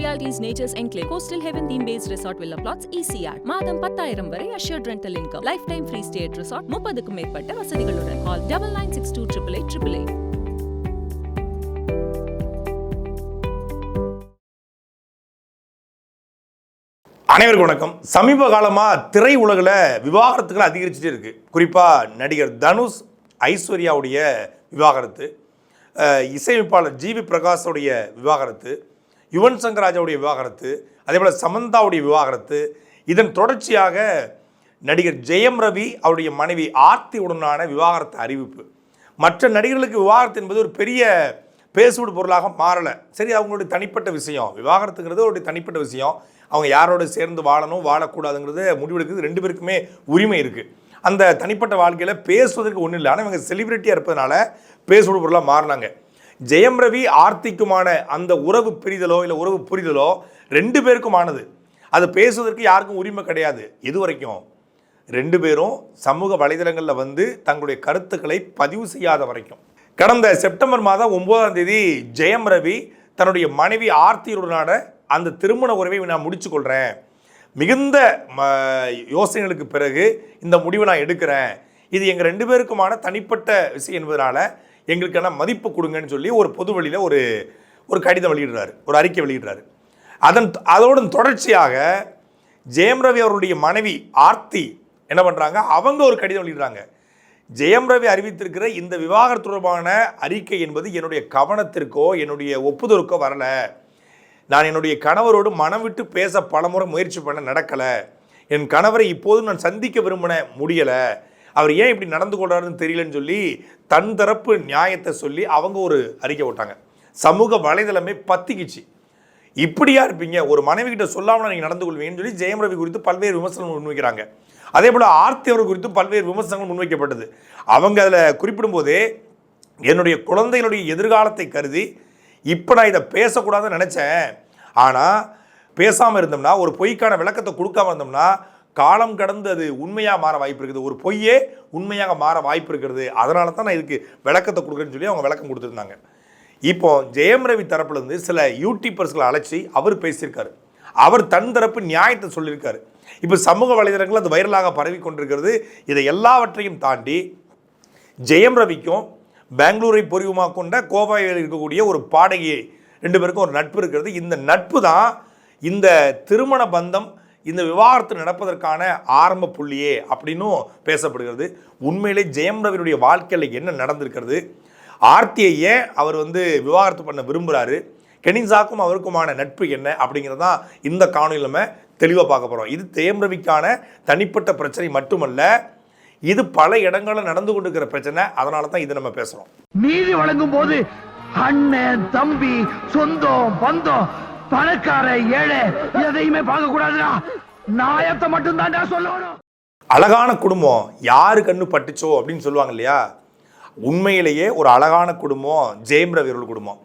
Realities natures enclave coastal heaven theme base resort villa plots ECR மாதம் பத்தாயிரம் வரை assured rental income lifetime free stay resort முப்பதுக்கும் மேற்பட்ட வசதிகளுடன் call double nine six two triple eight triple eight வணக்கம் சமீப காலமாக திரை உலகில் விவாகரத்துகள் அதிகரிச்சுட்டே இருக்குது குறிப்பாக நடிகர் தனுஷ் ஐஸ்வர்யாவுடைய விவாகரத்து இசையமைப்பாளர் ஜிவி பிரகாஷோடைய விவாகரத்து யுவன் சங்கர் ராஜாவுடைய விவாகரத்து அதே போல் சமந்தாவுடைய விவாகரத்து இதன் தொடர்ச்சியாக நடிகர் ஜெயம் ரவி அவருடைய மனைவி ஆர்த்தியுடனான விவாகரத்து அறிவிப்பு. மற்ற நடிகர்களுக்கு விவாகரத்து என்பது ஒரு பெரிய பேசுவடு பொருளாக மாறலை. சரி அவங்களுடைய தனிப்பட்ட விஷயம். விவாகரத்துங்கிறது ஒரு தனிப்பட்ட விஷயம். அவங்க யாரோட சேர்ந்து வாழணும் வாழக்கூடாதுங்கிறது முடிவெடுக்கிறது ரெண்டு பேருக்குமே உரிமை இருக்குது அந்த தனிப்பட்ட வாழ்க்கையில் பேசுவதற்கு ஒன்றும் இல்லை. ஆனால் இவங்க செலிபிரிட்டியாக இருப்பதனால பேசுவடு பொருளாக மாறினாங்க. ஜெயம் ரவி ஆர்த்திக்குமான அந்த உறவு பிரிதலோ இல்லை உறவு புரிதலோ ரெண்டு பேருக்குமானது. அது பேசுவதற்கு யாருக்கும் உரிமை கிடையாது. இது வரைக்கும்? ரெண்டு பேரும் சமூக வலைதளங்களில் வந்து தங்களுடைய கருத்துக்களை பதிவு செய்யாத வரைக்கும். கடந்த செப்டம்பர் மாதம் ஒன்பதாம் தேதி ஜெயம் ரவி தன்னுடைய மனைவி ஆர்த்தியுடனான அந்த திருமண உறவை நான் முடிச்சுக்கொள்கிறேன் மிகுந்த ம யோசனைகளுக்கு பிறகு இந்த முடிவை நான் எடுக்கிறேன். இது எங்கள் ரெண்டு பேருக்குமான தனிப்பட்ட விஷயம் என்பதனால் எங்களுக்கான மதிப்பு கொடுங்கன்னு சொல்லி ஒரு பொது வழியில் ஒரு ஒரு கடிதம் வெளியிடுறாரு. ஒரு அறிக்கை வெளியிடுறாரு. அதன் அதோட தொடர்ச்சியாக ஜெயம் ரவி அவருடைய மனைவி ஆர்த்தி என்ன பண்ணுறாங்க அவங்க ஒரு கடிதம் வெளியிடுறாங்க. ஜெயம் ரவி அறிவித்திருக்கிற இந்த விவாகரத்து தொடர்பான அறிக்கை என்பது என்னுடைய கவனத்திற்கோ என்னுடைய ஒப்புதலுக்கோ வரலை. நான் என்னுடைய கணவரோடு மனம் விட்டு பேச பலமுறை முயற்சி பண்ண நடக்கலை. என் கணவரை இப்போதும் நான் சந்திக்க விரும்பின முடியலை. அவர் ஏன் இப்படி நடந்து கொள்றாருன்னு தெரியலன்னு சொல்லி தன் தரப்பு நியாயத்தை சொல்லி அவங்க ஒரு அறிக்கை விட்டாங்க சமூக வலைதளமே பத்திக்குச்சு. இப்படியா இருப்பீங்க? ஒரு மனைவி கிட்ட சொல்லாமல் நீங்கள் நடந்து கொள்வீங்கன்னு சொல்லி ஜெயம் ரவி குறித்து பல்வேறு விமர்சனங்கள் முன்வைக்கிறாங்க. அதே போல் ஆர்த்தி அவர் குறித்து பல்வேறு விமர்சனங்கள் முன்வைக்கப்பட்டது. அவங்க அதில் குறிப்பிடும்போதே என்னுடைய குழந்தைகளுடைய எதிர்காலத்தை கருதி இப்போ நான் இதை பேசக்கூடாதுன்னு நினச்சேன். ஆனால் பேசாமல் இருந்தோம்னா ஒரு பொய்க்கான விளக்கத்தை கொடுக்காம இருந்தோம்னா காலம் கடந்து அது உண்மையாக மாற வாய்ப்பு இருக்குது. ஒரு பொய்யே உண்மையாக மாற வாய்ப்பு இருக்கிறது அதனால தான் நான் இதுக்கு விளக்கத்தை கொடுக்குறேன்னு சொல்லி அவங்க விளக்கம் கொடுத்துருந்தாங்க. இப்போ ஜெயம் ரவி தரப்புலேருந்து சில யூடியூபர்ஸ்களை அழைச்சி அவர் பேசியிருக்காரு. அவர் தன் தரப்பு நியாயத்தை சொல்லியிருக்காரு. இப்போ சமூக வலைதளங்கள் அது வைரலாக பரவி கொண்டிருக்கிறது இதை எல்லாவற்றையும் தாண்டி ஜெயம் ரவிக்கும் பெங்களூரை பொறிவுமாக கொண்ட கோவையில் இருக்கக்கூடிய ஒரு பாடகி ரெண்டு பேருக்கும் ஒரு நட்பு இருக்கிறது. இந்த நட்பு தான் இந்த திருமண பந்தம் இந்த விவாகரத்து நடப்பதற்கான ஆரம்ப புள்ளியே அப்படின்னும் பேசப்படுகிறது. உண்மையிலே ஜெயம் ரவியுடைய வாழ்க்கையில் என்ன நடந்திருக்கிறது? ஆர்த்தியை ஏன் அவர் வந்து விவாகரத்து பண்ண விரும்புகிறாரு கெனிசாக்கும் அவருக்குமான நட்பு என்ன அப்படிங்கிறது தான் இந்த காணொலியில் நம்ம தெளிவாக பார்க்க போகிறோம் இது ஜெயம் ரவிக்கான தனிப்பட்ட பிரச்சனை மட்டுமல்ல இது பல இடங்களில் நடந்து கொண்டிருக்கிற பிரச்சனை. அதனால தான் இது நம்ம பேசுகிறோம் நீதி வழங்கும் போது அண்ணன் தம்பி சொந்தம் பந்தம் பணக்கார ஏழை எதையுமே பார்க்க கூடாதுடா நாயத்தை மட்டும் தான்டா சொல்லணும். அழகான குடும்பம் யாரு கண்ணு பட்டுச்சோ அப்படின்னு சொல்லுவாங்க இல்லையா? உண்மையிலேயே ஒரு அழகான குடும்பம் ஜெயம் ரவி அவர்கள் குடும்பம்.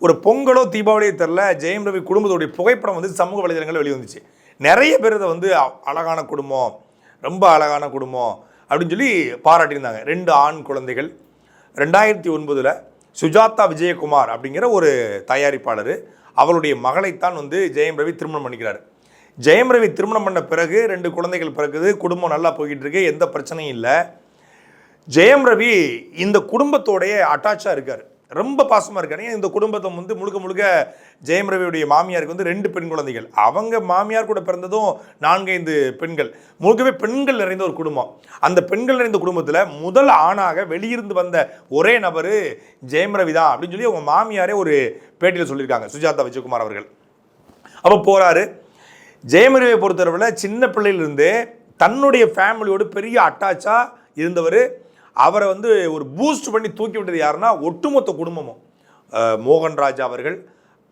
ஒரு பொங்கலோ தீபாவளியோ தெரில ஜெயம் ரவி குடும்பத்தோடைய புகைப்படம் வந்து சமூக வலைதளங்களில் வெளிவந்துச்சு. நிறைய பேர் இதை வந்து அ- அழகான குடும்பம் ரொம்ப அழகான குடும்பம் அப்படின்னு சொல்லி பாராட்டியிருந்தாங்க. ரெண்டு ஆண் குழந்தைகள். ரெண்டாயிரத்தி ஒன்பதில் சுஜாதா விஜயகுமார் அப்படிங்கிற ஒரு தயாரிப்பாளர். அவளுடைய மகளைத்தான் வந்து ஜெயம் ரவி திருமணம் பண்ணிக்கிறார். ஜெயம் ரவி திருமணம் பண்ண பிறகு ரெண்டு குழந்தைகள் பிறகுது குடும்பம் நல்லா போய்கிட்டு இருக்கு எந்த பிரச்சனையும் இல்லை. ஜெயம் ரவி இந்த குடும்பத்தோடைய அட்டாச்சாக இருக்கார். ரொம்ப பாசமாக இருக்காங்க இந்த குடும்பத்தை வந்து முழுக்க முழுக்க ஜெயம் ரவியுடைய மாமியாருக்கு வந்து ரெண்டு பெண் குழந்தைகள். அவங்க மாமியார் கூட பிறந்ததும் நான்கைந்து பெண்கள். முழுக்கவே பெண்கள் நிறைந்த ஒரு குடும்பம். அந்த பெண்கள் நிறைந்த குடும்பத்தில் முதல் ஆணாக வெளியிருந்து வந்த ஒரே நபர் ஜெயம் ரவி தான் அப்படின்னு சொல்லி அவங்க மாமியாரே ஒரு பேட்டியில் சொல்லியிருக்காங்க. சுஜாதா விஜயகுமார் அவர்கள். அப்போ போகிறாரு ஜெயம் ரவியை பொறுத்தளவில் சின்ன பிள்ளையிலிருந்து தன்னுடைய ஃபேமிலியோடு பெரிய அட்டாச்சாக இருந்தவர் அவரை வந்து ஒரு பூஸ்ட் பண்ணி தூக்கி விட்டது யாருன்னா ஒட்டுமொத்த குடும்பமும். மோகன்ராஜ் அவர்கள்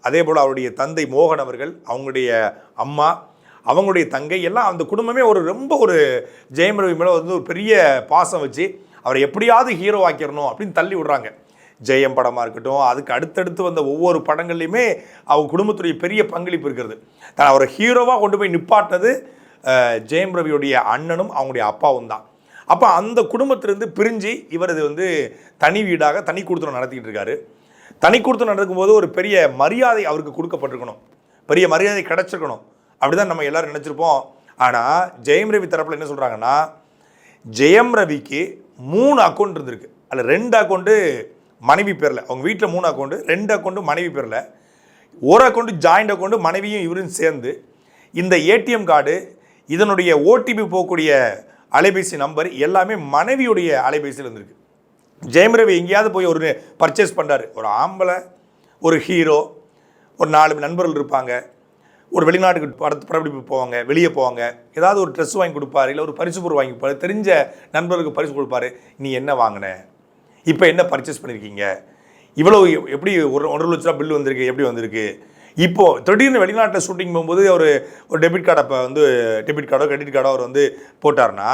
அதே போல் அவருடைய தந்தை மோகன் அவர்கள் அவங்களுடைய அம்மா அவங்களுடைய தங்கை எல்லாம் அந்த குடும்பமே ஒரு ரொம்ப ஒரு ஜெயம் ரவி மேலே வந்து ஒரு பெரிய பாசம் வச்சு அவரை எப்படியாவது ஹீரோ ஆக்கிடணும் அப்படின்னு தள்ளி விடுறாங்க. ஜெயம் படமாக இருக்கட்டும் அதுக்கு அடுத்தடுத்து வந்த ஒவ்வொரு படங்கள்லையுமே அவங்க குடும்பத்துடைய பெரிய பங்களிப்பு இருக்கிறது. தான் அவரை ஹீரோவாக கொண்டு போய் நிப்பாட்டினது ஜெயம் ரவியுடைய அண்ணனும் அவங்களுடைய அப்பாவும் தான் அப்போ அந்த குடும்பத்திலேருந்து பிரிஞ்சு இவர் இது வந்து தனி வீடாக தனி கொடுத்தனம் நடத்திக்கிட்டு இருக்காரு. தனி கொடுத்தனம் நடக்கும்போது ஒரு பெரிய மரியாதை அவருக்கு கொடுக்கப்பட்டிருக்கணும். பெரிய மரியாதை கிடைச்சிருக்கணும். அப்படிதான் நம்ம எல்லோரும் நினச்சிருப்போம். ஆனால் ஜெயம் ரவி தரப்பில் என்ன சொல்கிறாங்கன்னா ஜெயம் ரவிக்கு மூணு அக்கௌண்ட் இருந்திருக்கு. அதில் ரெண்டு அக்கௌண்ட்டு மனைவி பேரில். அவங்க வீட்டில் மூணு அக்கௌண்ட்டு ரெண்டு அக்கௌண்ட்டு மனைவி பேரில். ஒரு அக்கௌண்ட்டு ஜாயிண்ட் அக்கௌண்ட்டு மனைவியும் இவரும் சேர்ந்து இந்த ஏடிஎம் கார்டு இதனுடைய ஓடிபி போகக்கூடிய அலைபேசி நம்பர் எல்லாமே மனைவியுடைய அலைபேசியில் இருந்திருக்கு. ஜெயம் ரவி எங்கேயாவது போய் ஒரு பர்ச்சேஸ் பண்ணுறாரு ஒரு ஆம்பளை ஒரு ஹீரோ ஒரு நாலு நண்பர்கள் இருப்பாங்க. ஒரு வெளிநாட்டுக்கு படத்து படப்பிடிப்பு போவாங்க வெளியே போவாங்க. ஏதாவது ஒரு ட்ரெஸ் வாங்கி கொடுப்பாரு இல்லை ஒரு பரிசு பொருள் வாங்கி கொடுப்பாரு தெரிஞ்ச நண்பர்களுக்கு பரிசு கொடுப்பாரு. நீ என்ன வாங்கின? இப்போ என்ன பர்ச்சேஸ் பண்ணியிருக்கீங்க இவ்வளோ எப்படி ஒரு ஒன்றரை லட்ச ரூபா பில் வந்திருக்கு எப்படி வந்திருக்கு? இப்போது திடீர்னு வெளிநாட்டில் ஷூட்டிங் போகும்போது ஒரு ஒரு டெபிட் கார்டை இப்போ வந்து டெபிட் கார்டோ கிரெடிட் கார்டோ அவர் வந்து போட்டார்னா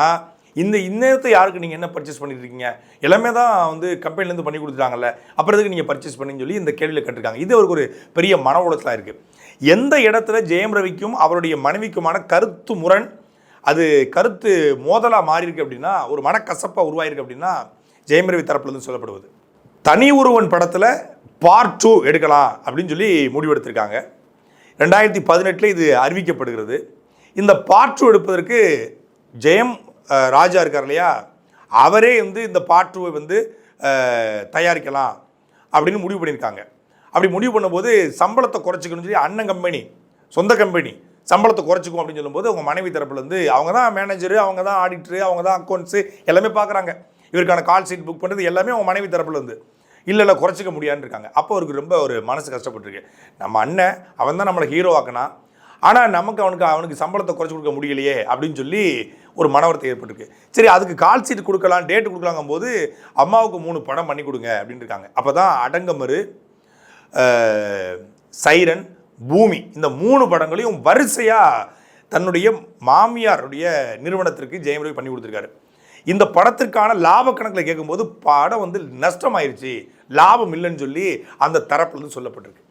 இந்த இந்நேரத்தை யாருக்கு நீங்கள் என்ன பர்ச்சேஸ் பண்ணிட்டு இருக்கீங்க எல்லாமே தான் வந்து கம்பெனிலேருந்து பண்ணி கொடுத்துட்டாங்கல்ல. அப்புறம் எதுக்கு நீங்கள் பர்ச்சேஸ் பண்ணின்னு சொல்லி இந்த கேள்வியில் கேட்டிருக்காங்க. இது அவருக்கு ஒரு பெரிய மன உலகத்தில் இருக்குது எந்த இடத்துல ஜெயம் ரவிக்கும் அவருடைய மனைவிக்குமான கருத்து முரண் அது கருத்து மோதலாக மாறியிருக்கு அப்படின்னா ஒரு மனக்கசப்பாக உருவாயிருக்கு அப்படின்னா ஜெயம் ரவி தரப்புலேருந்து சொல்லப்படுவது. தனி ஒருவன் படத்தில் பார்ட் டூ எடுக்கலாம் அப்படின்னு சொல்லி முடிவெடுத்திருக்காங்க. ரெண்டாயிரத்தி பதினெட்டில் இது அறிவிக்கப்படுகிறது. இந்த பார்ட் டூ எடுப்பதற்கு ஜெயம் ராஜா இருக்கார் இல்லையா? அவரே வந்து இந்த பார்ட் டூவை வந்து தயாரிக்கலாம் அப்படின்னு முடிவு பண்ணியிருக்காங்க. அப்படி முடிவு பண்ணும்போது சம்பளத்தை குறைச்சிக்கணும்னு சொல்லி அண்ணன் கம்பெனி சொந்த கம்பெனி சம்பளத்தை குறைச்சிக்கும் அப்படின்னு சொல்லும்போது அவங்க மனைவி தரப்புலேருந்து அவங்க தான் மேனேஜரு அவங்க தான் ஆடிட்டரு அவங்க தான் அக்கௌண்ட்ஸு எல்லாமே பார்க்குறாங்க இவருக்கான கால் சீட் புக் பண்ணுறது எல்லாமே அவங்க மனைவி தரப்புலேருந்து இல்லை இல்லை குறைச்சிக்க முடியான்னு இருக்காங்க. அப்போ அவருக்கு ரொம்ப ஒரு மனசு கஷ்டப்பட்டிருக்கு. நம்ம அண்ணன் அவன் தான் நம்மளை ஹீரோ ஆக்கினா ஆனால் நமக்கு அவனுக்கு அவனுக்கு சம்பளத்தை குறைச்சி கொடுக்க முடியலையே அப்படின்னு சொல்லி ஒரு மனவரத்தை ஏற்பட்டிருக்கு. சரி அதுக்கு கால் சீட் கொடுக்கலாம் டேட் கொடுக்கலாங்கும் போது அம்மாவுக்கு மூணு படம் பண்ணி கொடுங்க அப்படின்னு இருக்காங்க. அப்போ தான் அடங்கமரு சைரன் பூமி இந்த மூணு படங்களையும் வரிசையாக தன்னுடைய மாமியாருடைய நிறுவனத்திற்கு ஜெயம் பண்ணி கொடுத்துருக்காரு. இந்த படத்திற்கான லாப கணக்கில் கேட்கும்போது படம் வந்து நஷ்டமாயிருச்சு லாபம் இல்லைன்னு சொல்லி அந்த தரப்புலேருந்து சொல்லப்பட்டிருக்கு.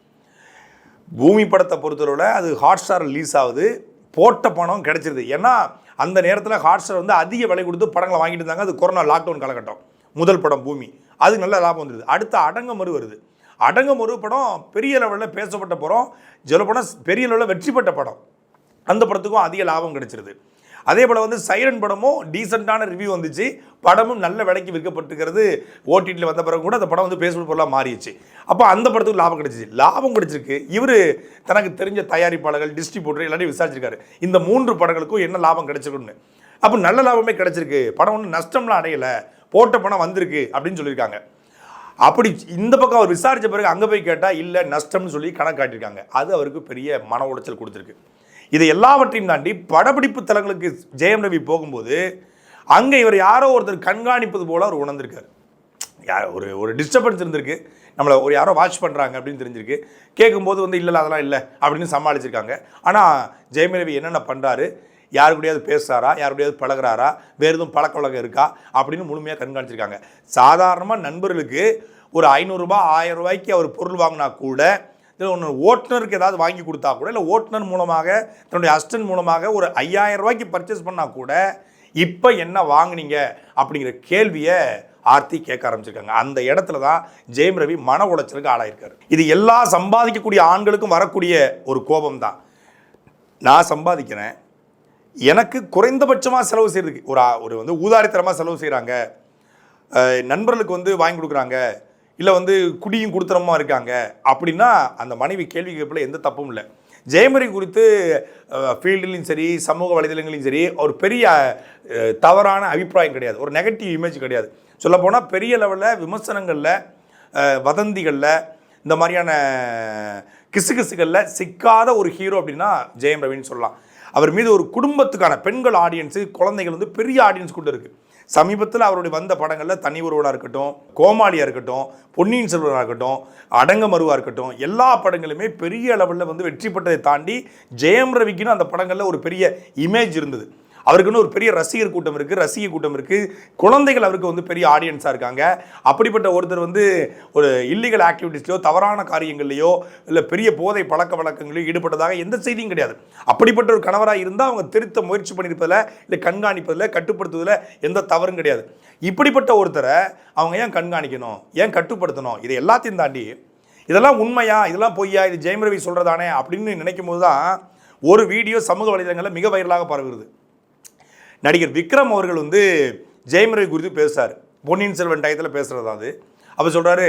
பூமி படத்தை பொறுத்தவரை அது ஹாட் ஸ்டார் ரிலீஸ் ஆகுது. போட்ட பணம் கிடைச்சிருது. ஏன்னா அந்த நேரத்தில் ஹாட் ஸ்டார் வந்து அதிக விலை கொடுத்து படங்களை வாங்கிட்டு இருந்தாங்க. அது கொரோனா லாக்டவுன் காலகட்டம். முதல் படம் பூமி. அது நல்ல லாபம் வந்துடுது அடுத்த அடங்க மறு வருது. அடங்கமறு படம் பெரிய லெவலில் பேசப்பட்ட படம். சொல்ல படம் பெரிய லெவலில் வெற்றி பெற்ற படம். அந்த படத்துக்கும் அதிக லாபம் கிடைச்சிருது. அதே போல் வந்து சைரன் படமும் டீசெண்டான ரிவ்யூ வந்துச்சு. படமும் நல்ல விலைக்கு விற்கப்பட்டிருக்கிறது. ஓடிடியில் வந்த பிறகு கூட அந்த படம் வந்து பேஸ்புக் பொருளாக மாறிடுச்சு. அப்போ அந்த படத்துக்கு லாபம் கிடைச்சிச்சு. லாபம் கிடைச்சிருக்கு. இவர் தனக்கு தெரிஞ்ச தயாரிப்பாளர்கள் டிஸ்ட்ரிபியூட்டர் எல்லாத்தையும் விசாரிச்சிருக்காரு. இந்த மூன்று படங்களுக்கும் என்ன லாபம் கிடைச்சிருக்குன்னு அப்போ நல்ல லாபமே கிடைச்சிருக்கு. படம் ஒன்றும் நஷ்டம்லாம் அடையலை. போட்ட பணம் வந்திருக்கு அப்படின்னு சொல்லியிருக்காங்க. அப்படி இந்த பக்கம் அவர் விசாரித்த பிறகு அங்கே போய் கேட்டால் இல்லை நஷ்டம்னு சொல்லி கணக்கு காட்டியிருக்காங்க. அது அவருக்கு பெரிய மன உளைச்சல் கொடுத்துருக்கு. இது எல்லாவற்றையும் தாண்டி படப்பிடிப்பு தலங்களுக்கு ஜெயம் ரவி போகும்போது அங்கே இவர் யாரோ ஒருத்தர் கண்காணிப்பது போல் அவர் உணர்ந்திருக்கார். யார் ஒரு ஒரு டிஸ்டர்பன்ஸ் இருந்திருக்கு. நம்மளை ஒரு யாரோ வாட்ச் பண்ணுறாங்க அப்படின்னு தெரிஞ்சிருக்கு. கேட்கும்போது வந்து இல்லை அதெல்லாம் இல்லை அப்படின்னு சமாளிச்சிருக்காங்க. ஆனால் ஜெயம் ரவி என்னென்ன பண்ணுறாரு யாரு கூடயாவது பேசுகிறாரா யாரு பழகிறாரா? பழகுறாரா வேறு எதுவும் பழக்க வழக்கம் இருக்கா? அப்படின்னு முழுமையாக கண்காணிச்சிருக்காங்க. சாதாரணமாக நண்பர்களுக்கு ஒரு ஐநூறுரூபா ஆயிரம் ரூபாய்க்கு அவர் பொருள் வாங்கினா கூட இல்லை ஒன்று ஓட்டுநருக்கு ஏதாவது வாங்கி கொடுத்தா கூட இல்லை ஓட்டுநர் மூலமாக தன்னுடைய அஸ்டன் மூலமாக ஒரு ஐயாயிரம் ரூபாய்க்கு பர்ச்சேஸ் பண்ணால் கூட இப்போ என்ன வாங்குனீங்க அப்படிங்கிற கேள்வியை ஆர்த்தி கேட்க ஆரம்பிச்சிருக்காங்க. அந்த இடத்துல தான் ஜெயம் ரவி மன உளைச்சலுக்கு ஆளாயிருக்காரு. இது எல்லா சம்பாதிக்கக்கூடிய ஆண்களுக்கும் வரக்கூடிய ஒரு கோபம் தான். நான் சம்பாதிக்கிறேன். எனக்கு குறைந்தபட்சமாக செலவு செய்கிறதுக்கு ஒரு ஒரு வந்து ஊதாரித்தனமாக செலவு செய்கிறாங்க நண்பர்களுக்கு வந்து வாங்கி கொடுக்குறாங்க. இல்லை வந்து குடியும் கொடுத்துறமா இருக்காங்க அப்படின்னா அந்த மனைவி கேள்வி கேட்பதில் எந்த தப்பும் இல்லை. ஜெயமரி குறித்து ஃபீல்டுலையும் சரி சமூக வலைதளங்களையும் சரி ஒரு பெரிய தவறான அபிப்பிராயம் கிடையாது. ஒரு நெகட்டிவ் இமேஜ் கிடையாது. சொல்லப்போனால் பெரிய லெவலில் விமர்சனங்களில் வதந்திகளில் இந்த மாதிரியான கிசுகிசுகளில் சிக்காத ஒரு ஹீரோ அப்படின்னா ஜெயம் ரவின்னு சொல்லலாம். அவர் மீது ஒரு குடும்பத்துக்கான பெண்கள் ஆடியன்ஸு குழந்தைகள் வந்து பெரிய ஆடியன்ஸ் கூட இருக்குது சமீபத்தில் அவருடைய வந்த படங்களில் தனி ஒருவனாக இருக்கட்டும் கோமாளியாக இருக்கட்டும் பொன்னியின் செல்வனாக இருக்கட்டும் அடங்கமருவாக இருக்கட்டும் எல்லா படங்களுமே பெரிய அளவில் வந்து வெற்றி பெற்றதை தாண்டி ஜெயம் ரவிக்குன்னு அந்த படங்களில் ஒரு பெரிய இமேஜ் இருந்தது. அவருக்குன்னு ஒரு பெரிய ரசிகர் கூட்டம் இருக்குது ரசிக கூட்டம் இருக்குது குழந்தைகள் அவருக்கு வந்து பெரிய ஆடியன்ஸாக இருக்காங்க. அப்படிப்பட்ட ஒருத்தர் வந்து ஒரு இல்லீகல் ஆக்டிவிட்டிஸ்லையோ தவறான காரியங்கள்லையோ இல்லை பெரிய போதை பழக்க வழக்கங்களையோ ஈடுபட்டதாக எந்த செய்தியும் கிடையாது. அப்படிப்பட்ட ஒரு கணவராக இருந்தால் அவங்க திருத்த முயற்சி பண்ணியிருப்பதில் இல்லை கண்காணிப்பதில் கட்டுப்படுத்துவதில் எந்த தவறும் கிடையாது. இப்படிப்பட்ட ஒருத்தரை அவங்க ஏன் கண்காணிக்கணும் ஏன் கட்டுப்படுத்தணும்? இதை எல்லாத்தையும் தாண்டி இதெல்லாம் உண்மையா? இதெல்லாம் பொய்யா? இது ஜெயம் ரவி சொல்கிறதானே அப்படின்னு நினைக்கும் போது தான் ஒரு வீடியோ சமூக வலைதளங்களில் மிக வைரலாக பரவுகிறது. நடிகர் விக்ரம் அவர்கள் வந்து ஜெயம் ரவி குறித்து பேசுகிறார் பொன்னியின் செல்வன் டயத்தில் பேசுகிறது அது. அப்போ சொல்கிறாரு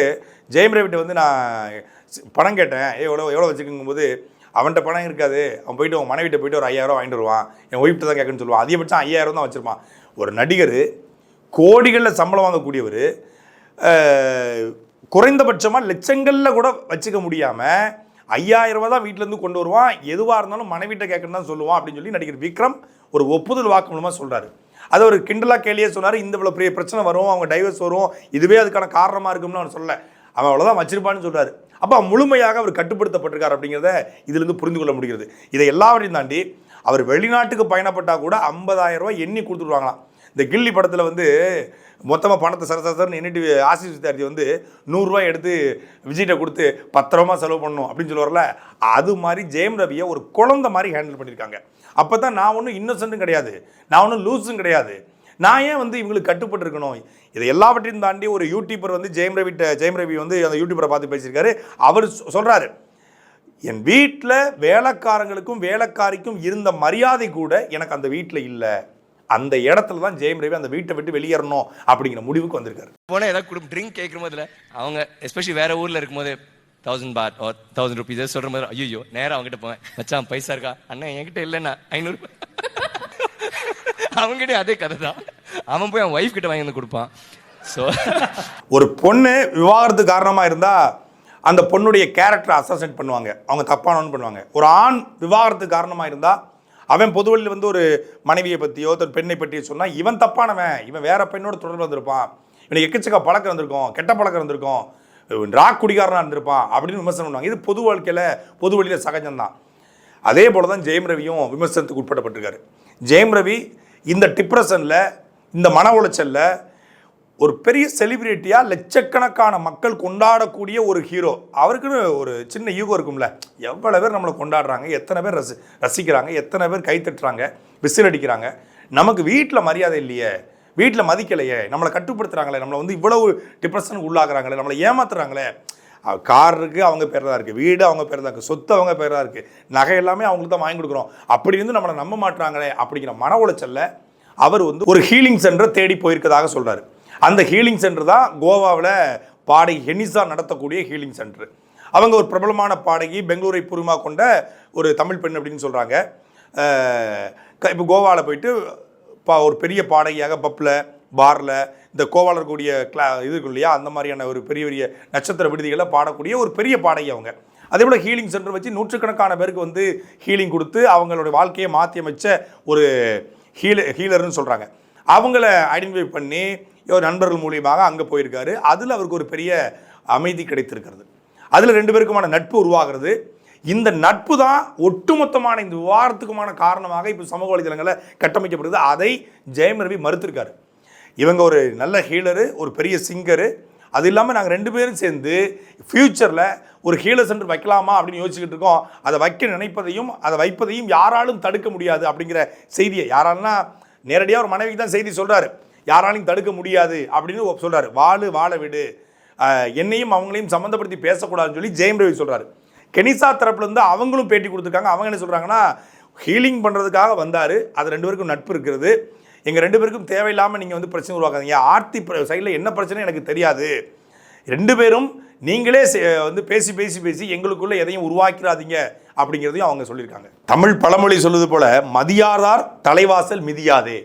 ஜெயம் ரவிட்ட வந்து நான் பணம் கேட்டேன். ஏ எவ்வளோ எவ்வளோ வச்சுக்குங்கும் போது அவன்கிட்ட பணம் இருக்காது. அவன் போயிட்டு அவன் மனைவிட்ட போயிட்டு ஒரு ஐயாயிரம் வாங்கிட்டு வருவான். என் ஒய்ஃப்ட்ட தான் கேட்குன்னு சொல்லுவான். அதிகபட்சம் ஐயாயிரம் தான் வச்சிருப்பான். ஒரு நடிகர் கோடிகளில் சம்பளம் வாங்கக்கூடியவர் குறைந்தபட்சமாக லட்சங்களில் கூட வச்சுக்க முடியாமல் ஐயாயிரம் தான் வீட்டிலேருந்து கொண்டு வருவான். எதுவாக இருந்தாலும் மனைவிட்ட கேட்கணும் தான் சொல்லுவான் அப்படின்னு சொல்லி நடிகர் விக்ரம் ஒரு ஒப்புதல் வாக்கு மூலமாக சொல்கிறாரு அது ஒரு கிண்டலாக கேள்வியே சொன்னார் இந்த இவ்வளோ பெரிய பிரச்சனை வரும் அவங்க டைவர்ஸ் வரும் இதுவே அதுக்கான காரணமாக இருக்கும்னு அவர் சொல்லலை. அவன் அவ்வளோதான் வச்சிருப்பான்னு சொல்கிறாரு அப்போ முழுமையாக அவர் கட்டுப்படுத்தப்பட்டிருக்கார் அப்படிங்கிறத இதிலிருந்து புரிந்து கொள்ள முடிகிறது. இதை எல்லாவற்றையும் தாண்டி அவர் வெளிநாட்டுக்கு பயணப்பட்டால் கூட 50000 ரூபாய் எண்ணி கொடுத்துருவாங்களாம் இந்த கில்லி படத்தில் வந்து மொத்தமாக பணத்தை சரசரன்னு எண்ணிட்டு ஆசிஷ் வித்யார்த்தி வந்து நூறுரூவா எடுத்து விஜய்கிட்ட கொடுத்து பத்திரமா செலவு பண்ணணும் அப்படின்னு சொல்லுவார்ல அது மாதிரி ஜெயம் ரவியை ஒரு குழந்தை மாதிரி ஹேண்டில் பண்ணியிருக்காங்க. அப்போ தான் நான் ஒன்றும் இன்னசென்ட்டும் கிடையாது. நான் ஒன்றும் லூஸும் கிடையாது. நான் ஏன் வந்து இவங்களுக்கு கட்டுப்பட்டு இருக்கணும் இதை எல்லாவற்றையும் தாண்டி ஒரு யூடியூபர் வந்து ஜெயம் ரவிட்ட ஜெயம் ரவி வந்து அந்த யூடியூபரை பார்த்து பேசியிருக்காரு. அவர் சொல்கிறாரு என் வீட்டில் வேலைக்காரங்களுக்கும் வேலைக்காரிக்கும் இருந்த மரியாதை கூட எனக்கு அந்த வீட்டில் இல்லை. அந்த இடத்துல தான் ஜெயம் ரவி அந்த வீட்டை விட்டு வெளியேறணும் அப்படிங்கிற முடிவுக்கு வந்திருக்காரு. போனால் ஏதாவது குடும் ட்ரிங்க் கேட்கும் போதுல அவங்க எஸ்பெஷலி வேற ஊர்ல இருக்கும்போது thousand but oh thousand rupees சொல்ற மாதிரி ஐயோ நேரா அவங்ககிட்ட போவேன். மச்சான் பைசா இருக்கா? அண்ணன் என்கிட்ட இல்லைண்ணா ஐநூறு அவங்ககிட்ட அதே கதை தான். அவன் போய் அவன் ஒய்ஃப் கிட்ட வாங்கி வந்து கொடுப்பான். ஸோ ஒரு பொண்ணு விவாகரத்து காரணமாக இருந்தால் அந்த பொண்ணுடைய கேரக்டரை அசசன் பண்ணுவாங்க. அவங்க தப்பானவன்னு பண்ணுவாங்க. ஒரு ஆண் விவாகரத்து காரணமாக இருந்தால் அவன் பொதுவெளியில் வந்து ஒரு மனைவியை பற்றியோ தன் பெண்ணை பற்றியோ சொன்னால் இவன் தப்பானவன். இவன் வேற பெண்ணோட தொடர்பு வந்திருப்பான். இவனுக்கு எக்கச்சக்க பழக்கம் இருந்திருக்கும் கெட்ட பழக்கம் இருந்திருக்கும். ராக் குடிகாரனாக இருந்திருப்பான் அப்படின்னு விமர்சனம் பண்ணுவாங்க. இது பொது வாழ்க்கையில் பொது வழியில் சகஜம்தான். அதே போல தான் ஜெயம் ரவியும் விமர்சனத்துக்கு உட்படப்பட்டிருக்காரு. ஜெயம் ரவி இந்த டிப்ரெஷனில் இந்த மன உளைச்சலில் ஒரு பெரிய செலிபிரிட்டியாக லட்சக்கணக்கான மக்கள் கொண்டாடக்கூடிய ஒரு ஹீரோ அவருக்குன்னு ஒரு சின்ன ஈகோ இருக்கும்ல. எவ்வளோ பேர் நம்மளை கொண்டாடுறாங்க எத்தனை பேர் ரசி ரசிக்கிறாங்க எத்தனை பேர் கைத்தட்டுறாங்க விசில் அடிக்கிறாங்க. நமக்கு வீட்டில் மரியாதை இல்லையே. வீட்டில் மதிக்கலையே. நம்மளை கட்டுப்படுத்துகிறாங்களே நம்மளை வந்து இவ்வளவு டிப்ரெஷனுக்கு உள்ளாகிறாங்களே நம்மளை ஏமாத்துறாங்களே. கார் இருக்குது அவங்க பேர் தான் இருக்குது வீடு அவங்க பேர் தான் இருக்குது சொத்து அவங்க பேர் தான் இருக்குது நகை எல்லாமே அவங்களுக்கு தான் வாங்கி கொடுக்குறோம். அப்படி இருந்து நம்மளை நம்ப மாட்டுறாங்களே அப்படிங்கிற மன உளைச்சலில் அவர் வந்து ஒரு ஹீலிங் சென்டரை தேடி போயிருக்கதாக சொல்கிறாரு அந்த ஹீலிங் சென்டர் தான் கோவாவில் பாடகி ஹெனிசா நடத்தக்கூடிய ஹீலிங் சென்டர் அவங்க ஒரு பிரபலமான பாடகி பெங்களூரை பூர்வமாக கொண்ட ஒரு தமிழ் பெண் அப்படின்னு சொல்கிறாங்க இப்போ கோவாவில் போயிட்டு பா ஒரு பெரிய பாடகியாக பப்பில் பாரில் இந்த கோவாவில் இருக்கக்கூடிய கிளா இது இருக்கும் இல்லையா அந்த மாதிரியான ஒரு பெரிய பெரிய நட்சத்திர விடுதிகளை பாடக்கூடிய ஒரு பெரிய பாடகி அவங்க. அதே போல் ஹீலிங் சென்டர் வச்சு நூற்றுக்கணக்கான பேருக்கு வந்து ஹீலிங் கொடுத்து அவங்களுடைய வாழ்க்கையை மாற்றி அமைச்ச ஒரு ஹீல ஹீலர்னு சொல்கிறாங்க அவங்கள ஐடென்டிஃபை பண்ணி நண்பர்கள் மூலியமாக அங்கே போயிருக்காரு. அதில் அவருக்கு ஒரு பெரிய அமைதி கிடைத்திருக்கிறது. அதில் ரெண்டு பேருக்குமான நட்பு உருவாகிறது. இந்த நட்பு தான் ஒட்டுமொத்தமான இந்த விவாதத்துக்குமான காரணமாக இப்போ சமூக வலைதளங்களில் கட்டமைக்கப்படுது. அதை ஜெயம் ரவி மறுத்திருக்காரு. இவங்க ஒரு நல்ல ஹீலரு ஒரு பெரிய சிங்கரு அது இல்லாமல் நாங்கள் ரெண்டு பேரும் சேர்ந்து ஃப்யூச்சரில் ஒரு ஹீலர் சென்டர் வைக்கலாமா அப்படின்னு யோசிச்சுக்கிட்டு இருக்கோம். அதை வைக்க நினைப்பதையும் அதை வைப்பதையும் யாராலும் தடுக்க முடியாது அப்படிங்கிற செய்தியை. யாராலும்னா நேரடியாக ஒரு மனைவிக்கு தான் செய்தி சொல்கிறாரு யாராலையும் தடுக்க முடியாது அப்படின்னு சொல்கிறாரு வாழு வாழ விடு. என்னையும் அவங்களையும் சம்மந்தப்படுத்தி பேசக்கூடாதுன்னு சொல்லி ஜெயம் ரவி சொல்கிறாரு கெனிசா தரப்புலேருந்து அவங்களும் பேட்டி கொடுத்துருக்காங்க. அவங்க என்ன சொல்கிறாங்கன்னா ஹீலிங் பண்ணுறதுக்காக வந்தார். அது ரெண்டு பேருக்கும் நட்பு இருக்கிறது. எங்கள் ரெண்டு பேருக்கும் தேவையில்லாமல் நீங்கள் வந்து பிரச்சனை உருவாக்காதீங்க. ஆர்த்தி சைடில் என்ன பிரச்சனை எனக்கு தெரியாது. ரெண்டு பேரும் நீங்களே வந்து பேசி பேசி பேசி எங்களுக்குள்ள எதையும் உருவாக்கிறாதீங்க அப்படிங்கிறதையும் அவங்க சொல்லியிருக்காங்க. தமிழ் பழமொழி சொல்லுவது போல மதியாதார் தலைவாசல் மிதியாதே.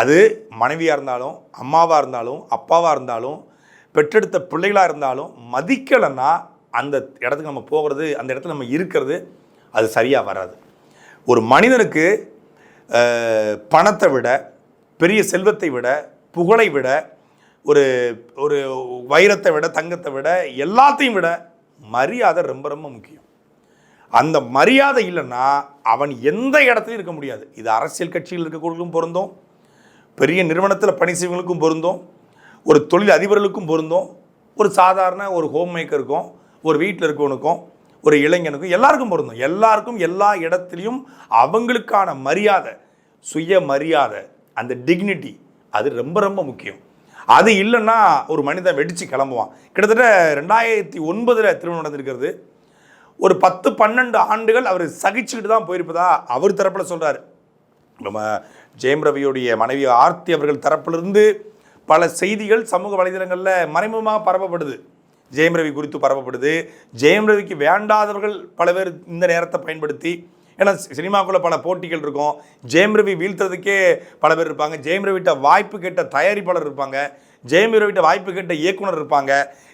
அது மனைவியாக இருந்தாலும் அம்மாவாக இருந்தாலும் அப்பாவாக இருந்தாலும் பெற்றெடுத்த பிள்ளைகளாக இருந்தாலும் மதிக்கலைன்னா அந்த இடத்துக்கு நம்ம போகிறது அந்த இடத்துல நம்ம இருக்கிறது அது சரியாக வராது. ஒரு மனிதனுக்கு பணத்தை விட பெரிய செல்வத்தை விட புகழை விட ஒரு ஒரு வைரத்தை விட தங்கத்தை விட எல்லாத்தையும் விட மரியாதை ரொம்ப ரொம்ப முக்கியம். அந்த மரியாதை இல்லைன்னா அவன் எந்த இடத்துலையும் இருக்க முடியாது. இது அரசியல் கட்சியில் இருக்கக்கூடியவங்களுக்கும் பொருந்தும். பெரிய நிறுவனத்தில் பணி செய்வங்களுக்கும் பொருந்தும். ஒரு தொழில் அதிபர்களுக்கும் பொருந்தும். ஒரு சாதாரண ஒரு ஹோம் மேக்கருக்கும் ஒரு வீட்டில் இருக்கவனுக்கும் ஒரு இளைஞனுக்கும் எல்லாருக்கும் பொருந்தும். எல்லாருக்கும் எல்லா இடத்துலையும் அவங்களுக்கான மரியாதை சுய மரியாதை அந்த டிக்னிட்டி அது ரொம்ப ரொம்ப முக்கியம். அது இல்லைன்னா ஒரு மனிதன் வெடித்து கிளம்புவான். கிட்டத்தட்ட ரெண்டாயிரத்தி ஒன்பதில் திருமணம் நடந்திருக்கிறது. ஒரு பத்து பன்னெண்டு ஆண்டுகள் அவர் சகிச்சுக்கிட்டு தான் போயிருப்பதா அவர் தரப்பில் சொல்கிறார் நம்ம ஜெயம் ரவியுடைய மனைவி ஆர்த்தி அவர்கள் தரப்பிலிருந்து பல செய்திகள் சமூக வலைதளங்களில் மறைமுகமாக பரப்பப்படுது. ஜெயம் ரவி குறித்து பரப்பப்படுது. ஜெயம் ரவிக்கு வேண்டாதவர்கள் பல பேர் இந்த நேரத்தை பயன்படுத்தி ஏன்னா சினிமாக்குள்ளே பல போட்டிகள் இருக்கும். ஜெயம் ரவி வீழ்த்துறதுக்கே பல பேர் இருப்பாங்க. ஜெயம் ரவிட்ட வாய்ப்பு கேட்ட தயாரிப்பாளர் இருப்பாங்க. ஜெயம் ரவிட்ட வாய்ப்பு கேட்ட இயக்குனர் இருப்பாங்க.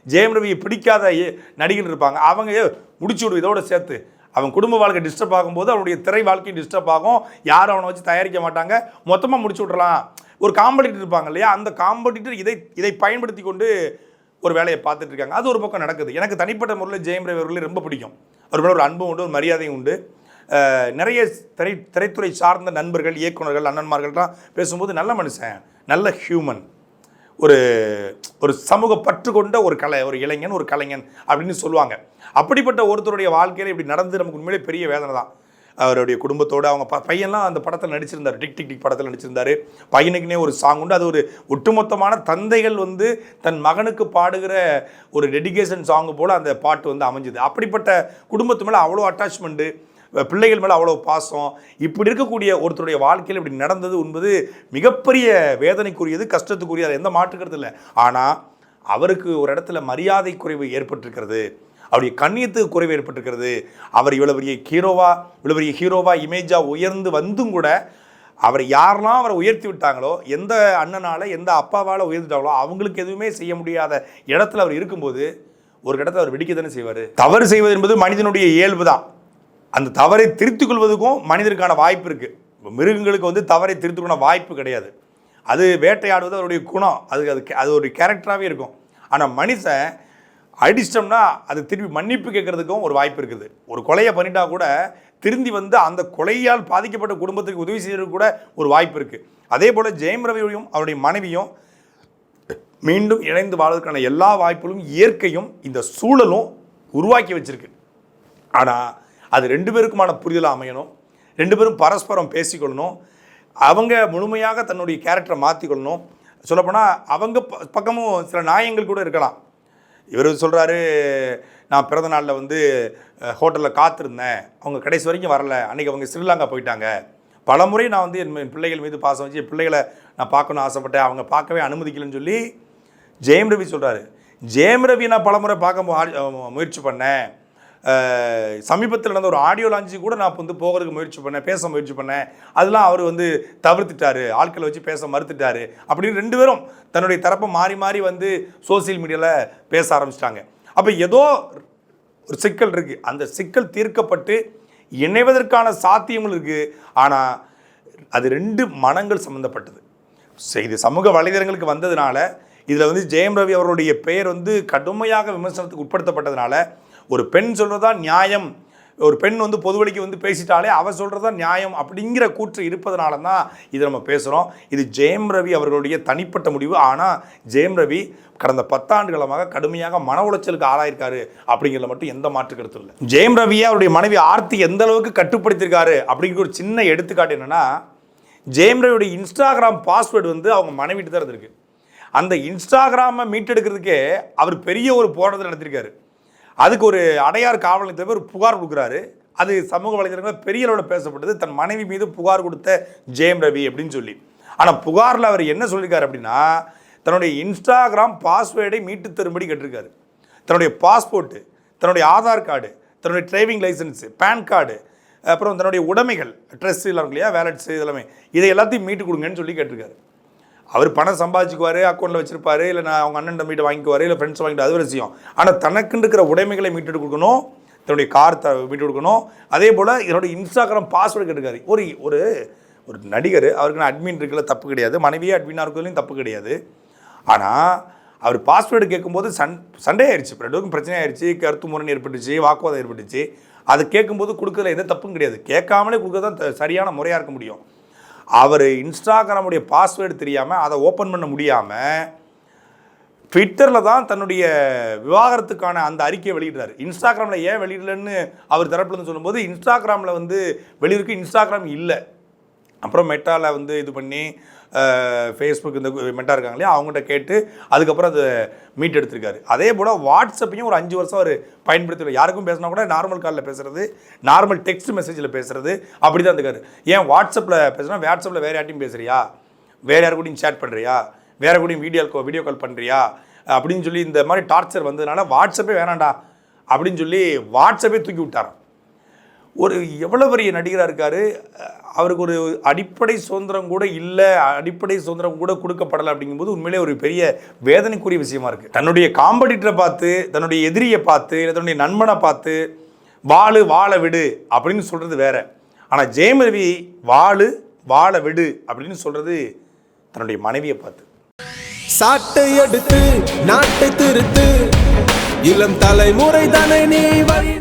ஜெயம் ரவியை பிடிக்காத நடிகர் இருப்பாங்க. அவங்க முடிச்சு விடு இதோடு சேர்த்து அவன் குடும்ப வாழ்க்கை டிஸ்டர்ப் ஆகும்போது அவனுடைய திரை வாழ்க்கையும் டிஸ்டர்ப் ஆகும். யாரும் அவனை வச்சு தயாரிக்க மாட்டாங்க. மொத்தமாக முடிச்சு விட்றலாம் ஒரு காம்படிட்டர் இருப்பாங்க இல்லையா? அந்த காம்படிட்டர் இதை இதை பயன்படுத்தி கொண்டு ஒரு வேலையை பார்த்துட்டு இருக்காங்க. அது ஒரு பக்கம் நடக்குது. எனக்கு தனிப்பட்ட முறையில் ஜெயம் ரவி அவர்களை ரொம்ப பிடிக்கும். அவர் மேலே ஒரு அன்பும் உண்டு ஒரு மரியாதையும் உண்டு. நிறைய திரை திரைத்துறை சார்ந்த நண்பர்கள் இயக்குனர்கள் அண்ணன்மார்கள்லாம் பேசும்போது நல்ல மனுஷன் நல்ல ஹியூமன் ஒரு ஒரு சமூக பற்று கொண்ட ஒரு கலை ஒரு இளைஞன் ஒரு கலைஞன் அப்படின்னு சொல்லுவாங்க. அப்படிப்பட்ட ஒருத்தருடைய வாழ்க்கையில் இப்படி நடந்து நமக்கு உண்மையிலே பெரிய வேதனை தான். அவருடைய குடும்பத்தோடு அவங்க ப பையன்லாம் அந்த படத்தில் நடிச்சிருந்தார். டிக் டிக் டிக் படத்தில் நடிச்சிருந்தாரு. பையனுக்குனே ஒரு சாங் உண்டு. அது ஒரு ஒட்டுமொத்தமான தந்தைகள் வந்து தன் மகனுக்கு பாடுகிற ஒரு டெடிகேஷன் சாங் போல் அந்த பாட்டு வந்து அமைஞ்சுது. அப்படிப்பட்ட குடும்பத்து மேலே அவ்வளோ அட்டாச்மெண்ட்டு பிள்ளைகள் மேலே அவ்வளோ பாசம். இப்படி இருக்கக்கூடிய ஒருத்தருடைய வாழ்க்கையில் இப்படி நடந்தது என்பது மிகப்பெரிய வேதனைக்குரியது கஷ்டத்துக்குரியது. எந்த மாற்றுக்கிறது இல்லை. ஆனால் அவருக்கு ஒரு இடத்துல மரியாதை குறைவு ஏற்பட்டிருக்கிறது. அவருடைய கண்ணியத்துக்கு குறைவு ஏற்பட்டிருக்கிறது. அவர் இவ்வளோ பெரிய ஹீரோவா இவ்வளோ பெரிய ஹீரோவா இமேஜாக உயர்ந்து வந்தும் கூட அவர் யாரெல்லாம் அவரை உயர்த்தி விட்டாங்களோ எந்த அண்ணனால் எந்த அப்பாவால் உயர்த்திட்டாங்களோ அவங்களுக்கு எதுவுமே செய்ய முடியாத இடத்துல அவர் இருக்கும்போது ஒரு இடத்துல அவர் வெடிக்க தானே செய்வார். தவறு செய்வது என்பது மனிதனுடைய இயல்பு தான். அந்த தவறை திருத்திக் கொள்வதுக்கும் மனிதனுக்கான வாய்ப்பு இருக்குது மிருகங்களுக்கு வந்து தவறை திருத்திக்கொள்ள வாய்ப்பு கிடையாது. அது வேட்டையாடுவது அவருடைய குணம். அது அது அது ஒரு கேரக்டராகவே இருக்கும். ஆனால் மனுஷன் அடிச்சிட்டோம்னா அது திருப்பி மன்னிப்பு கேட்கறதுக்கும் ஒரு வாய்ப்பு இருக்குது. ஒரு கொலையை பண்ணிட்டா கூட திருந்தி வந்து அந்த கொலையால் பாதிக்கப்பட்ட குடும்பத்துக்கு உதவி செய்யறதுக்கு கூட ஒரு வாய்ப்பு இருக்குது அதே போல் ஜெயம் ரவியும் அவருடைய மனைவியும் மீண்டும் இணைந்து வாழ்வதற்கான எல்லா வாய்ப்புகளும் இயற்கையும் இந்த சூழலும் உருவாக்கி வச்சிருக்கு. ஆனால் அது ரெண்டு பேருக்குமான புரிதலாக அமையணும். ரெண்டு பேரும் பரஸ்பரம் பேசிக்கொள்ளணும். அவங்க முழுமையாக தன்னுடைய கேரக்டரை மாற்றிக்கொள்ளணும் சொல்லப்போனால் அவங்க ப- பக்கமும் சில நியாயங்கள் கூட இருக்கலாம். இவர் சொல்கிறாரு நான் பிறந்த நாளில் வந்து ஹோட்டலில் காத்திருந்தேன். அவங்க கடைசி வரைக்கும் வரல. அன்றைக்கி அவங்க ஸ்ரீலங்கா போயிட்டாங்க. பல முறை நான் வந்து என் பிள்ளைகள் மீது பாசம் வச்சு பிள்ளைகளை நான் பார்க்கணும்னு ஆசைப்பட்டேன். அவங்க பார்க்கவே அனுமதிக்கலைன்னு சொல்லி ஜெயம் ரவி சொல்கிறாரு ஜெயம் ரவி நான் பலமுறை பார்க்க முயற்சி பண்ணேன். சமீபத்தில் நடந்த ஒரு ஆடியோ லான்ச்சு கூட நான் வந்து போகிறதுக்கு முயற்சி பண்ணேன் பேச முயற்சி பண்ணேன். அதெல்லாம் அவர் வந்து தவிர்த்துட்டாரு ஆட்களை வச்சு பேச மறுத்துட்டாரு. அப்படின்னு ரெண்டு பேரும் தன்னுடைய தரப்பை மாறி மாறி வந்து சோசியல் மீடியாவில் பேச ஆரம்பிச்சிட்டாங்க. அப்போ ஏதோ ஒரு சிக்கல் இருக்குது அந்த சிக்கல் தீர்க்கப்பட்டு இணைவதற்கான சாத்தியங்கள் இருக்குது ஆனால் அது ரெண்டு மனங்கள் சம்மந்தப்பட்டது இது சமூக வலைதளங்களுக்கு வந்ததுனால இதில் வந்து ஜெயம் ரவி அவருடைய பெயர் வந்து கடுமையாக விமர்சனத்துக்கு உட்படுத்தப்பட்டதுனால ஒரு பெண் சொல்கிறதா நியாயம். ஒரு பெண் வந்து பொதுவெளிக்கு வந்து பேசிட்டாலே அவ சொல்கிறதா நியாயம் அப்படிங்கிற கூற்று இருப்பதனால தான் இதை நம்ம பேசுகிறோம் இது ஜெயம் ரவி அவர்களுடைய தனிப்பட்ட முடிவு. ஆனால் ஜெயம் ரவி கடந்த பத்தாண்டு காலமாக கடுமையாக மன உளைச்சலுக்கு ஆளாயிருக்காரு அப்படிங்கிறத மட்டும் எந்த மாற்று கருத்தும் இல்லை. ஜெயம் ரவியை அவருடைய மனைவி ஆர்த்தி எந்த அளவுக்கு கட்டுப்படுத்தியிருக்காரு அப்படிங்கிற ஒரு சின்ன எடுத்துக்காட்டு என்னன்னா ஜெயம் ரவியுடைய இன்ஸ்டாகிராம் பாஸ்வேர்டு வந்து அவங்க மனைவிட்டு தான் இருந்திருக்கு. அந்த இன்ஸ்டாகிராமை மீட்டெடுக்கிறதுக்கே அவர் பெரிய ஒரு போராட்டத்தை நடத்திருக்காரு அதுக்கு ஒரு அடையார் காவல் நிலையத்தில் ஒரு புகார் கொடுக்குறாரு. அது சமூக வலைதளங்களில் பெரிய அளவில் பேசப்பட்டது. தன் மனைவி மீது புகார் கொடுத்த ஜெயம் ரவி அப்படின்னு சொல்லி. ஆனால் புகாரில் அவர் என்ன சொல்லியிருக்காரு அப்படின்னா தன்னுடைய இன்ஸ்டாகிராம் பாஸ்வேர்டை மீட்டு தரும்படி கேட்டிருக்காரு. தன்னுடைய பாஸ்போர்ட்டு தன்னுடைய ஆதார் கார்டு தன்னுடைய டிரைவிங் லைசன்ஸு பேன் கார்டு அப்புறம் தன்னுடைய உடைமைகள் ட்ரெஸ் எல்லாம் இல்லையா வேலட்ஸு இதெல்லாமே. இதை எல்லாத்தையும் மீட்டு கொடுங்கன்னு சொல்லி கேட்டிருக்காரு. அவர் பணம் சம்பாதிச்சுக்குவார் அக்கௌண்ட்டில் வச்சிருப்பாரு இல்லை நான் அவங்க அண்ணன் தம்பிகிட்ட வாங்கிக்குவார் இல்லை ஃப்ரெண்ட்ஸ் வாங்கிட்டு அது ஒரு விஷயம். ஆனால் தனக்குன்னு இருக்கிற உடைமைகளை மீட்டு கொடுக்கணும் தன்னுடைய கார் த மீட்டு கொடுக்கணும். அதே போல் என்னுடைய இன்ஸ்டாகிராம் பாஸ்வேர்டு கேட்டுக்காரு ஒரு ஒரு ஒரு நடிகர் அவருக்கு நான் அட்மின் இருக்கல தப்பு கிடையாது. மனைவியே அட்மினாக இருக்கிறதுலையும் தப்பு கிடையாது. ஆனால் அவர் பாஸ்வேர்டு கேட்கும்போது சண் சண்டே ஆயிடுச்சு ரெண்டுக்கும் பிரச்சனை ஆயிடுச்சு கருத்து முரண் ஏற்பட்டுச்சு வாக்குவாதம் ஏற்பட்டுச்சு. அது கேட்கும்போது கொடுக்கறதுல எந்த தப்பும் கிடையாது. கேட்காமலே கொடுக்கறது தான் சரியான முறையாக இருக்க முடியும். அவர் இன்ஸ்டாகிராமுடைய பாஸ்வேர்டு தெரியாமல் அதை ஓப்பன் பண்ண முடியாமல் ட்விட்டரில் தான் தன்னுடைய விவாகரத்துக்கான அந்த அறிக்கையை வெளியிடுறாரு. இன்ஸ்டாகிராமில் ஏன் வெளியிடலன்னு அவர் தரப்புலன்னு சொல்லும்போது இன்ஸ்டாகிராமில் வந்து வெளியிருக்கு இன்ஸ்டாகிராம் இல்லை. அப்புறம் மெட்டாவில் வந்து இது பண்ணி ஃபேஸ்புக் இந்த மெட்டா இருக்காங்க இல்லையா அவங்ககிட்ட கேட்டு அதுக்கப்புறம் அது மீட் எடுத்திருக்காரு. அதே போல் வாட்ஸ்அப்பையும் ஒரு அஞ்சு வருஷம் அவர் பயன்படுத்தி யாருக்கும் பேசினா கூட நார்மல் காலில் பேசுறது நார்மல் டெக்ஸ்ட் மெசேஜில் பேசுறது அப்படி தான் இருக்காரு ஏன் வாட்ஸ்அப்பில் பேசுனா வாட்ஸ்அப்பில் வேறு யார்ட்டையும் பேசுறியா? வேறு யார் கூடயும் சேட் பண்ணுறியா வேறு கூடயும் வீடியோ கால் வீடியோ கால் பண்ணுறியா அப்படின்னு சொல்லி இந்த மாதிரி டார்ச்சர் வந்ததுனால வாட்ஸ்அப்பே வேணாண்டா அப்படின்னு சொல்லி வாட்ஸ்அப்பே தூக்கி விட்டாராம். ஒரு எவ்வளோ பெரிய நடிகராக இருக்கார்? அவருக்கு ஒரு அடிப்படை சுதந்திரம் கூட இல்லை அடிப்படை சுதந்திரம் கூட கொடுக்கப்படலை அப்படிங்கும்போது உண்மையிலே ஒரு பெரிய வேதனைக்குரிய விஷயமா இருக்குது தன்னுடைய காம்படிட்டரை பார்த்து தன்னுடைய எதிரியை பார்த்து இல்லை தன்னுடைய நண்பனை பார்த்து வாழு வாழ விடு அப்படின்னு சொல்கிறது வேற. ஆனால் ஜெயமரவி வாழு வாழ விடு அப்படின்னு சொல்கிறது தன்னுடைய மனைவியை பார்த்து. சாட்டை எடுத்து நாட்டை திருத்து இளம் தலைமுறை தானே நீ வழி